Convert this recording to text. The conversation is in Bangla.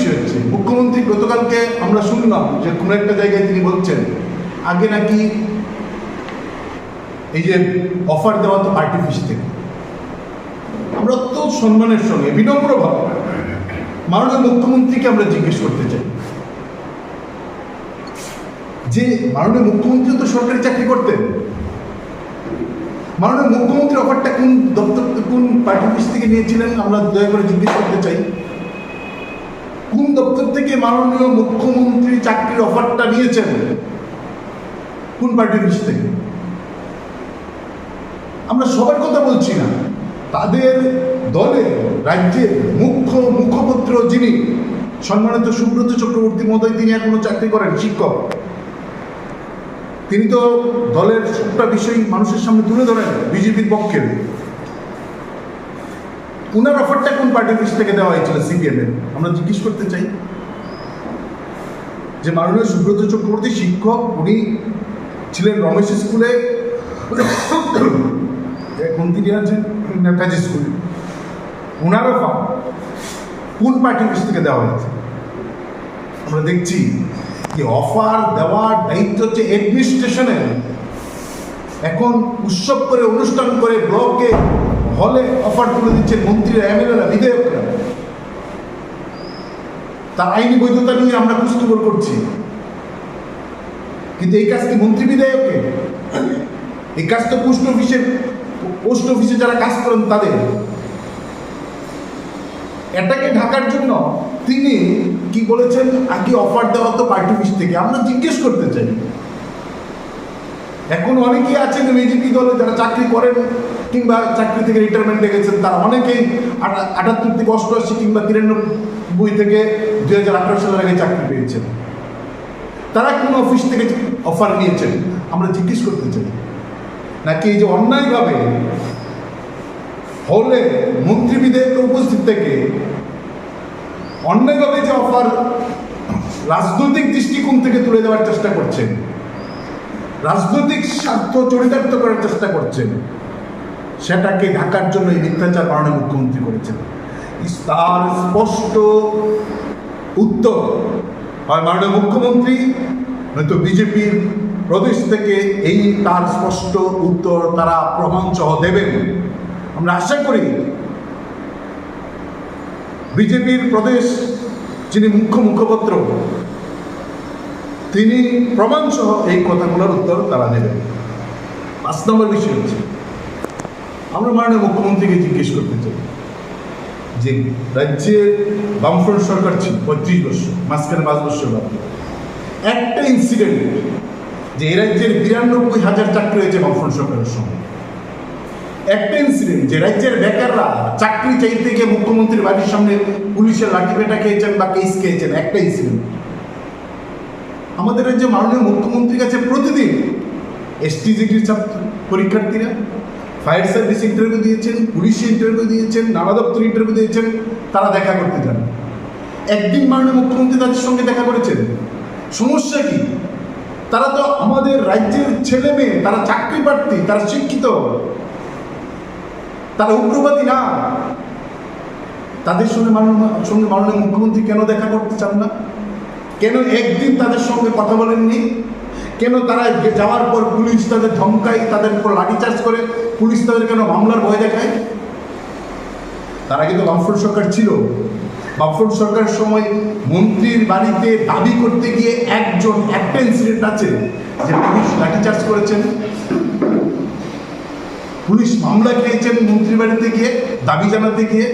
বিষয় হচ্ছে মুখ্যমন্ত্রী গতকালকে আমরা শুনলাম যে কোনো একটা জায়গায় তিনি বলছেন, আগে নাকি এই যে অফার দেওয়া তো পার্টি অফিস থেকে আমরা তো সম্মানের সঙ্গে বিনম্রভাবে মাননীয় মুখ্যমন্ত্রীকে আমরা জিজ্ঞেস করতে চাই। যে মাননীয় মুখ্যমন্ত্রী তো সরকারি চাকরি করতেন। মাননীয় মুখ্যমন্ত্রী অফারটা কোন দপ্তর, কোন পার্টি অফিস থেকে নিয়েছিলেন? আমরা দয়া করে জিজ্ঞেস করতে চাই। দপ্তর থেকে মাননীয় মুখ্যমন্ত্রী চাকরির অফারটা নিয়েছেন। কোন পার্টির অফিস থেকে? আমরা সবার কথা বলছি না। তাদের দলে রাজ্যের মুখ্য মুখপত্র যিনি, সম্মানিত সুব্রত চক্রবর্তী মহোদয়, তিনি এখনও চাকরি করেন, শিক্ষক। তিনি তো দলের সবটা বিষয় মানুষের সামনে তুলে ধরেন, বিজেপির পক্ষের উনার অফারটা কোন পার্টি অফিস থেকে দেওয়া হয়েছিল? সিপিএম আমরা জিজ্ঞেস করতে চাই যে মাননীয় সুব্রত চক্রবর্তী শিক্ষক, উনি ছিলেন রমেশ স্কুলে। এখন তিনি আছেন নেতাজি স্কুলে। ওনার অফার কোন পার্টি অফিস থেকে দেওয়া হয়েছে? আমরা দেখছি যে অফার দেওয়ার দায়িত্ব হচ্ছে অ্যাডমিনিস্ট্রেশনের এখন উৎসব করে, অনুষ্ঠান করে ব্লকে হলে অফার তুলে দিচ্ছে মন্ত্রীরা এমএলএরা বিধায়করা। তার আইনি বৈধতা নিয়ে আমরা কুস্তবর করছি। কিন্তু এই কাজ কি মন্ত্রী বিধায়কে এই কাজ তো পোস্ট অফিসের পোস্ট অফিসে যারা কাজ করেন তাদের। এটাকে ঢাকার জন্য? তিনি কি বলেছেন আগে অফার দেওয়া তো পার্টি অফিস থেকে? আমরা জিজ্ঞেস করতে চাই। এখন অনেকেই আছেন বিজেপি দলে যারা চাকরি করেন কিংবা চাকরি থেকে রিটায়ারমেন্টে গেছেন তারা অনেকেই আটা- আটাত্তর থেকে অষ্টআশি কিংবা তিরানব্বই থেকে দুই হাজার আঠারো সালের আগে চাকরি পেয়েছেন। তারা কোন অফিস থেকে অফার নিয়েছেন? আমরা জিজ্ঞেস করতে চাই। নাকি এই যে অন্যায়ভাবে হলে মন্ত্রী বিধায়কের উপস্থিত থেকে অন্যায়ভাবে যে অফার রাজনৈতিক দৃষ্টিকোণ থেকে তুলে দেওয়ার চেষ্টা করছেন রাজনৈতিক স্বার্থ চরিতার্থ করার চেষ্টা করছেন। সেটাকে ঢাকার জন্য এই মিথ্যাচার মাননীয় মুখ্যমন্ত্রী করেছেন। তার স্পষ্ট উত্তর হয় মাননীয় মুখ্যমন্ত্রী, নয়তো বিজেপির প্রদেশ থেকে এই তার স্পষ্ট উত্তর তারা প্রমাণ সহ দেবেন। আমরা আশা করি বিজেপির প্রদেশ, যিনি মুখ্য মুখপত্র তিনি প্রমাণ সহ এই কথাগুলোর উত্তর তারা দেবেন পাঁচ নম্বর বিষয় হচ্ছে, আমরা মাননীয় মুখ্যমন্ত্রীকে জিজ্ঞেস করতে চাই যে রাজ্যে বামফ্রন্ট সরকার ছিল পঁয়ত্রিশ বছর, মাঝখানে পাঁচ বছর বাদ। একটা ইনসিডেন্ট যে এই রাজ্যের বিরানব্বই হাজার চাকরি হয়েছে বামফ্রন্ট সরকারের সময় একটা ইনসিডেন্ট যে রাজ্যের বেকাররা চাকরি চাইতে গিয়ে মুখ্যমন্ত্রীর বাড়ির সামনে পুলিশের লাঠি পেটা খেয়েছেন বা কেস খেয়েছেন, একটা ইনসিডেন্ট আমাদের রাজ্যে মাননীয় মুখ্যমন্ত্রীর কাছে প্রতিদিন এসটিজিটির ছাত্র পরীক্ষার্থীরা ফায়ার সার্ভিস ইন্টারভিউ দিয়েছেন পুলিশে ইন্টারভিউ দিয়েছেন, নানা দপ্তর ইন্টারভিউ দিয়েছেন, তারা দেখা করতে যান। একদিন মাননীয় মুখ্যমন্ত্রী তাদের সঙ্গে দেখা করেছেন। সমস্যা কি? তারা তো আমাদের রাজ্যের ছেলে মেয়ে, তারা চাকরি প্রার্থী, তারা শিক্ষিত। তারা উগ্রবাদী না। তাদের সঙ্গে মাননীয় সঙ্গে মাননীয় মুখ্যমন্ত্রী কেন দেখা করতে চান না? কেন একদিন তাদের সঙ্গে কথা বলেননি? কেন তারা যাওয়ার পর পুলিশ তাদের ধমকায়, তাদের উপর লাঠিচার্জ করে পুলিশ তাদের কেন মামলার ভয় দেখায়? তারা কিন্তু বামফ্রন্ট সরকার ছিল। বামফ্রন্ট সরকারের সময় মন্ত্রীর বাড়িতে দাবি করতে গিয়ে একজন একটা ইনসিডেন্ট আছে যে পুলিশ লাঠিচার্জ করেছেন। পুলিশ মামলা খেয়েছেন মন্ত্রীর বাড়িতে গিয়ে, দাবি জানাতে গিয়ে।